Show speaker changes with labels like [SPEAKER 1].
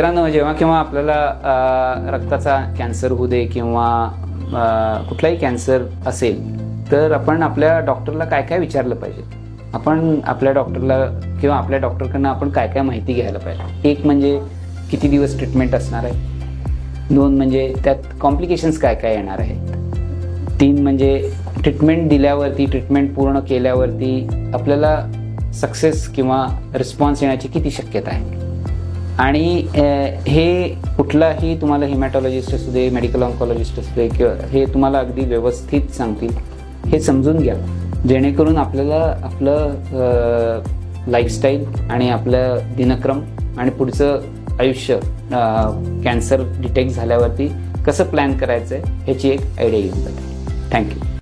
[SPEAKER 1] मित्रांनो जेव्हा किंवा आपल्याला रक्ताचा कॅन्सर होऊ दे किंवा कुठलाही कॅन्सर असेल तर आपण आपल्या डॉक्टरला काय काय विचारलं पाहिजे? आपण आपल्या डॉक्टरला किंवा आपल्या डॉक्टरकडनं आपण काय काय माहिती घ्यायला पाहिजे? एक म्हणजे किती दिवस ट्रीटमेंट असणार आहे? दोन म्हणजे त्यात कॉम्प्लिकेशन्स काय काय येणार आहेत? तीन म्हणजे ट्रीटमेंट दिल्यावरती ट्रीटमेंट पूर्ण केल्यावरती आपल्याला सक्सेस किंवा रिस्पॉन्स येण्याची किती शक्यता आहे? आणि हे कुठलाही तुम्हाला हिमॅटॉलॉजिस्ट असू दे मेडिकल ऑन्कॉलॉजिस्ट असू दे किंवा हे तुम्हाला अगदी व्यवस्थित सांगतील हे समजून घ्या. जेणेकरून आपल्याला आपलं लाईफस्टाईल आणि आपलं दिनक्रम आणि पुढचं आयुष्य कॅन्सर डिटेक्ट झाल्यावरती कसं प्लॅन करायचं आहे ह्याची एक आयडिया येऊन जाते. थँक्यू